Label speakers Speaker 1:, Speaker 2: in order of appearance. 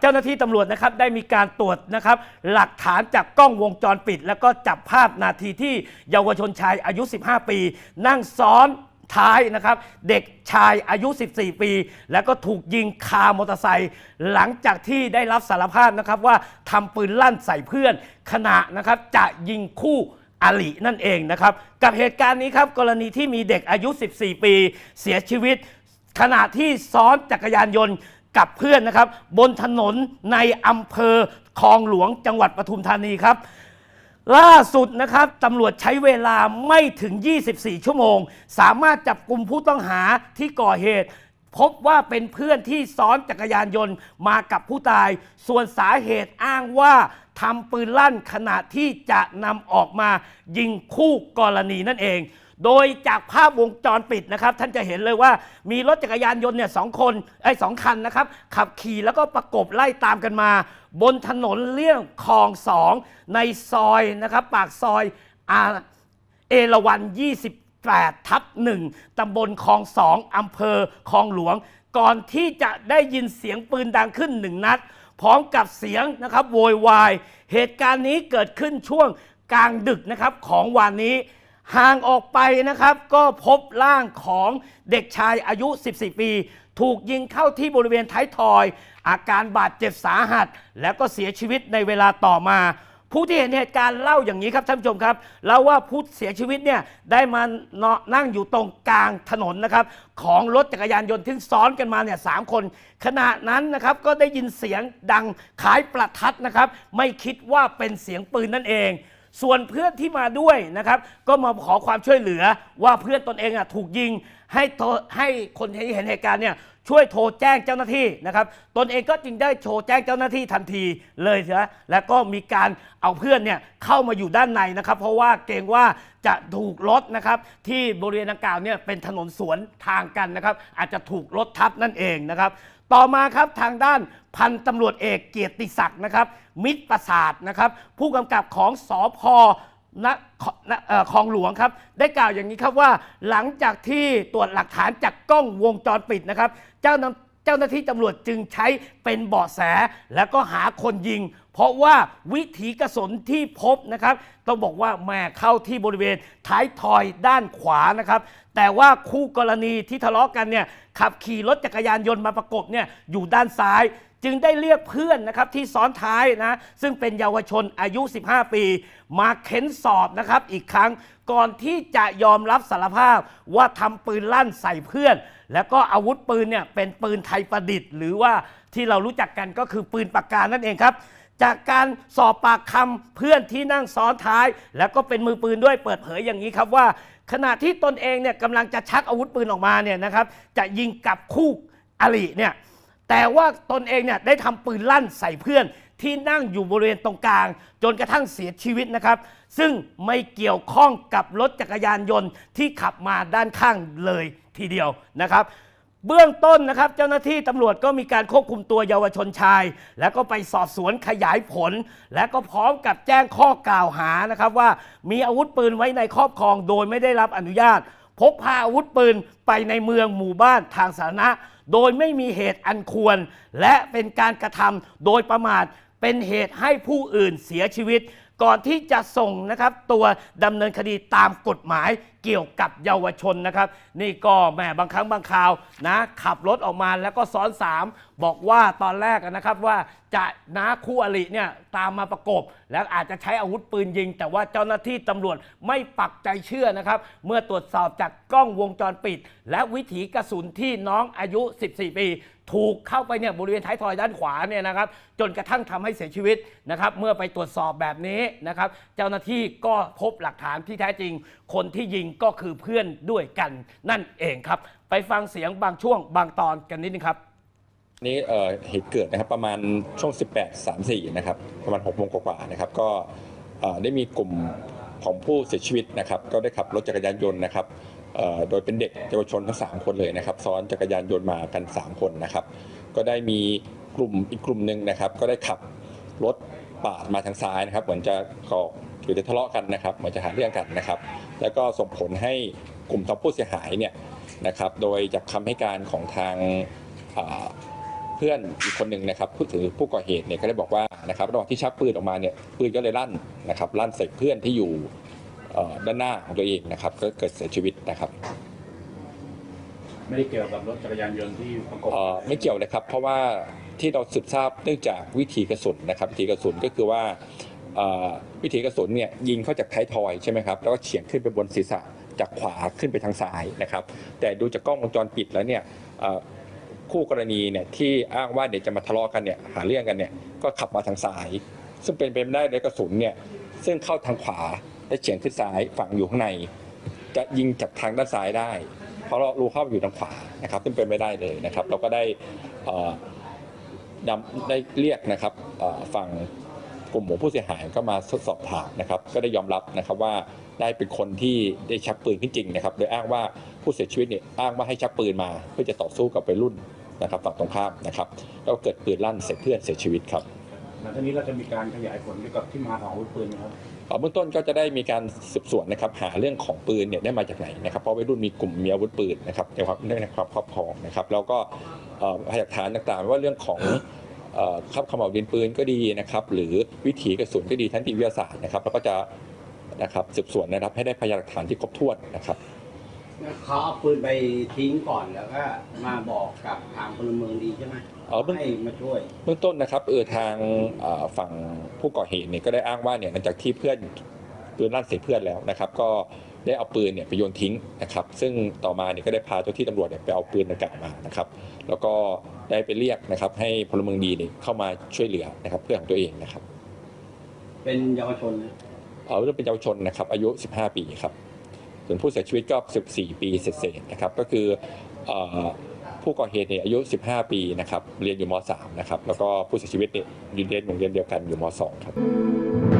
Speaker 1: เจ้าหน้าที่ตำรวจนะครับได้มีการตรวจนะครับหลักฐานจากกล้องวงจรปิด แล้วก็จับภาพนาทีที่เยาวชนชายอายุ 15 ปี นั่งซ้อนท้ายนะครับเด็กชายอายุ 14 ปี แล้วก็ถูกยิงคามอเตอร์ไซค์หลังจากที่ได้รับสารภาพนะครับว่าทำปืนลั่นใส่เพื่อน ขณะนะครับจะยิงคู่อลินั่นเองนะครับกับเหตุการณ์นี้ครับกรณีที่มีเด็กอายุ 14 ปี เสียชีวิตขณะที่ซ้อนจักรยานยนต์ กับเพื่อนนะครับ บนถนนในอำเภอคลองหลวงจังหวัดปทุมธานีครับ ล่าสุดนะครับตำรวจใช้เวลาไม่ถึง 24 ชั่วโมง สามารถจับกลุ่มผู้ต้องหาที่ก่อเหตุ พบว่าเป็นเพื่อนที่ซ้อนจักรยานยนต์มากับผู้ตาย ส่วนสาเหตุอ้างว่าทำปืนลั่นขณะที่จะนำออกมายิงคู่กรณีนั่นเอง โดยจากภาพวงจรปิดนะครับ ท่านจะเห็นเลยว่ามีรถจักรยานยนต์เนี่ยสองคนไอ้สองคันนะครับ ขับขี่แล้วก็ประกบไล่ตามกันมา บนถนนเลี่ยงคลองสองในซอยนะครับ ปากซอยอาเอราวัน 28 ทับ1ตำบลคลองสองอำเภอคลองหลวง ก่อนที่จะได้ยินเสียงปืนดังขึ้นหนึ่งนัด พร้อมกับเสียงนะครับโวยวาย เหตุการณ์นี้เกิดขึ้นช่วงกลางดึกนะครับของวันนี้ ห่างออกไปนะครับ ก็พบร่างของเด็กชายอายุ 14 ปี ถูกยิงเข้าที่บริเวณท้ายทอย อาการบาดเจ็บสาหัส แล้วก็เสียชีวิตในเวลาต่อมาผู้ที่เห็นเหตุการณ์เล่าอย่างนี้ครับท่านผู้ชมครับเล่าว่าผู้เสียชีวิตเนี่ยได้มาเนาะนั่งอยู่ตรงกลางถนนนะครับของรถจักรยานยนต์ที่ซ้อนกันมาเนี่ยสามคน ขณะนั้นนะครับก็ได้ยินเสียงดังคล้ายประทัดนะครับ ไม่คิดว่าเป็นเสียงปืนนั่นเอง ส่วนเพื่อนที่มาด้วยนะครับ ก็มาขอความช่วยเหลือว่าเพื่อนตนเองอะถูกยิง ให้โทรให้คนที่เห็นเหตุการณ์เนี่ยช่วยโทรแจ้งเจ้าหน้าที่นะครับ ตนเองก็จึงได้โทรแจ้งเจ้าหน้าที่ทันทีเลยเถอะแล้วก็มีการเอาเพื่อนเนี่ยเข้ามาอยู่ด้านในนะครับ เพราะว่าเกรงว่าจะถูกรถนะครับที่บริเวณดังกล่าวเนี่ยเป็นถนนสวนทางกันนะครับ อาจจะถูกรถทับนั่นเองนะครับ ต่อมาครับทางด้านพันตำรวจเอกเกียรติศักดิ์นะครับ มิตรประสาทนะครับ ผู้กำกับของสอพนณเอ่อคลองหลวงครับ ได้กล่าวอย่างนี้ครับว่าหลังจากที่ตรวจหลักฐานจากกล้องวงจรปิดนะครับ เจ้าเจ้าหน้าที่ตำรวจจึงใช้เป็นเบาะแส แล้วก็หาคนยิง เพราะว่าวิถีกระสุนที่พบนะครับ ต้องบอกว่าแม่เข้าที่บริเวณท้ายทอยด้านขวานะครับ แต่ว่าคู่กรณีที่ทะเลาะกันเนี่ยขับขี่รถจักรยานยนต์มาประกบเนี่ยอยู่ด้านซ้ายจึงได้เรียกเพื่อนนะครับที่ซ้อนท้ายนะ ซึ่งเป็นเยาวชนอายุ 15 ปี มาเค้นสอบนะครับอีกครั้งก่อนที่จะยอมรับสารภาพว่าทำปืนลั่นใส่เพื่อน แล้วก็อาวุธปืนเนี่ยเป็นปืนไทยประดิษฐ์ หรือว่าที่เรารู้จักกันก็คือปืนปากกานั่นเองครับ จากการสอบปากคำเพื่อนที่นั่งซ้อนท้าย แล้วก็เป็นมือปืนด้วยเปิดเผยอย่างนี้ครับว่า ขณะที่ตนเองเนี่ยกำลังจะชักอาวุธปืนออกมาเนี่ยนะครับจะยิงกับคู่อริเนี่ยแต่ว่าตนเองเนี่ยได้ทำปืนลั่นใส่เพื่อนที่นั่งอยู่บริเวณตรงกลาง จนกระทั่งเสียชีวิตนะครับ ซึ่งไม่เกี่ยวข้องกับรถจักรยานยนต์ที่ขับมาด้านข้างเลยทีเดียวนะครับ เบื้องต้นนะครับ เจ้าหน้าที่ตำรวจก็มีการควบคุมตัวเยาวชนชาย แล้วก็ไปสอบสวนขยายผล และก็พร้อมกับแจ้งข้อกล่าวหานะครับว่ามีอาวุธปืนไว้ในครอบครองโดยไม่ได้รับอนุญาต พกพาอาวุธปืนไปในเมืองหมู่บ้านทางสาธารณะ โดยไม่มีเหตุอันควร และเป็นการกระทำโดยประมาทเป็นเหตุให้ผู้อื่นเสียชีวิต ก่อนที่จะส่งนะครับตัวดำเนินคดีตามกฎหมายเกี่ยวกับเยาวชนนะครับ นี่ก็แหมบางครั้งบางคราวนะขับรถออกมาแล้วก็ซ้อนสามบอกว่าตอนแรกนะครับว่าจะน้าคู่อริเนี่ยตามมาประกบ แล้วอาจจะใช้อาวุธปืนยิง แต่ว่าเจ้าหน้าที่ตำรวจไม่ปักใจเชื่อนะครับ เมื่อตรวจสอบจากกล้องวงจรปิด และวิถีกระสุนที่น้องอายุ 14 ปี ถูกเข้าไปเนี่ยบริเวณท้ายทอยด้านขวาเนี่ยนะครับจนกระทั่งทำให้เสียชีวิตนะครับเมื่อไปตรวจสอบแบบนี้นะครับเจ้าหน้าที่ก็พบหลักฐานที่แท้จริง คนที่ยิงก็คือเพื่อนด้วยกันนั่นเองครับ ไปฟังเสียงบางช่วงบางตอนกันนิดนึงครับ
Speaker 2: นี่เหตุเกิดนะครับประมาณช่วง 18 34 นะครับประมาณ6โมงกว่าๆนะครับก็ได้มีกลุ่มของผู้เสียชีวิตนะครับ ก็ได้ขับรถจักรยานยนต์นะครับ โดยเป็นเด็กเยาวชนทั้ง 3 คนเลยนะครับซ้อนจักรยานยนต์มากัน 3 คนนะครับ ก็ได้มีกลุ่มอีกกลุ่มหนึ่งนะครับ ก็ได้ขับรถปาดมาทางซ้ายนะครับ เหมือนจะก่อหรือจะทะเลาะกันนะครับ เหมือนจะหาเรื่องกันนะครับ แล้วก็ส่งผลให้กลุ่มทางผู้เสียหายเนี่ยนะครับ โดยจากคำให้การของทางเพื่อนอีกคนหนึ่งนะครับผู้ถือผู้ก่อเหตุเนี่ยก็ได้บอกว่านะครับระหว่างที่ชักปืนออกมาเนี่ยปืนก็เลยลั่นนะครับลั่นใส่เพื่อนที่อยู่ ด้านหน้าของตัวเองนะครับ ก็เกิดเสียชีวิตนะครับ
Speaker 3: ไม่ได้เกี่ยวกับรถจักรยานยนต์ที่ประกบ
Speaker 2: เอ่อไม่เกี่ยวเลยครับ เพราะว่าที่เราสืบทราบเนื่องจากวิธีกระสุนนะครับวิธีกระสุนก็คือว่าเอ่อวิธีกระสุนเนี่ยยิงเข้าจากท้ายทอยใช่ไหมครับแล้วก็เฉียงขึ้นไปบนศีรษะจากขวาขึ้นไปทางซ้ายนะครับ แต่ดูจากกล้องวงจรปิดแล้วเนี่ยเอ่อคู่กรณีเนี่ยที่อ้างว่าเดี๋ยวจะมาทะเลาะกันเนี่ยหาเรื่องกันเนี่ยก็ขับมาทางซ้าย ซึ่งเป็นไปไม่ได้เลยกระสุนเนี่ยซึ่งเข้าทางขวา และเฉียงขึ้นซ้ายฝังอยู่ข้างใน จะยิงจากทางด้านซ้ายได้ เพราะเรารู้เข้าอยู่ทางขวานะครับซึ่งเป็นไม่ได้เลยนะครับ เราก็ได้นำได้เรียกนะครับฝั่งกลุ่มของผู้เสียหายก็มาทดสอบถามนะครับ ก็ได้ยอมรับนะครับว่าได้เป็นคนที่ได้ชักปืนขึ้นจริงนะครับ โดยอ้างว่าผู้เสียชีวิตเนี่ยอ้างว่าให้ชักปืนมา เพื่อจะต่อสู้กับวัยรุ่นนะครับฝั่งตรงข้ามนะครับแล้วก็เกิดปืนลั่นใส่เพื่อนเสียชีวิตครับ
Speaker 3: หลังจากนี้เราจะมีการขยายผลเกี่ยวกับที่มาของอาวุธปืนไหมครับ
Speaker 2: เบื้องต้นก็จะได้มีการสืบสวนนะครับหาเรื่องของปืนเนี่ยได้มาจากไหนนะครับเพราะวัยรุ่นมีกลุ่มมีอาวุธปืนนะครับในความในความครอบครองนะครับแล้วก็พยานฐานต่างๆว่าเรื่องของครับขม่าวดินปืนก็ดีนะครับหรือวิถีกระสุนก็ดีทั้งนิติวิทยาศาสตร์นะครับแล้วก็จะนะครับสืบสวนนะครับให้ได้พยานหลักฐานที่ครบถ้วนนะครับ
Speaker 4: เขาเอาปืนไปทิ้งก่อนแล้วก็มาบอกกับทางพลเมืองดีใช่ไหม
Speaker 2: อ๋อเบื้อง
Speaker 4: ให้มาช่วย
Speaker 2: เบื้องต้นนะครับเออทางเอ่อฝั่งผู้ก่อเหตุเนี่ยก็ได้อ้างว่าเนี่ยหลังจากที่เพื่อนปืนลั่นใส่เพื่อนแล้วนะครับ ก็ได้เอาปืนเนี่ยไปโยนทิ้งนะครับ ซึ่งต่อมาเนี่ยก็ได้พาเจ้าที่ตำรวจเนี่ยไปเอาปืนดังกล่าวมานะครับ แล้วก็ได้ไปเรียกนะครับ ให้พลเมืองดีเนี่ยเข้ามาช่วยเหลือนะครับ เพื่อนของตัวเองนะครับ
Speaker 4: เป็นเยาวชนนะ
Speaker 2: เออเรื่องเป็นเยาวชนนะครับอายุ 15 ปีครับ ส่วนผู้เสียชีวิตก็ 14 ปีเศษๆนะครับ ก็คือเอ่อ ผู้ก่อเหตุเนี่ยอายุ 15 ปีนะครับเรียนอยู่ม .3 นะครับแล้วก็ผู้เสียชีวิตเนี่ยอยู่เรียนโรงเรียนเดียวกันอยู่ม .2 ครับ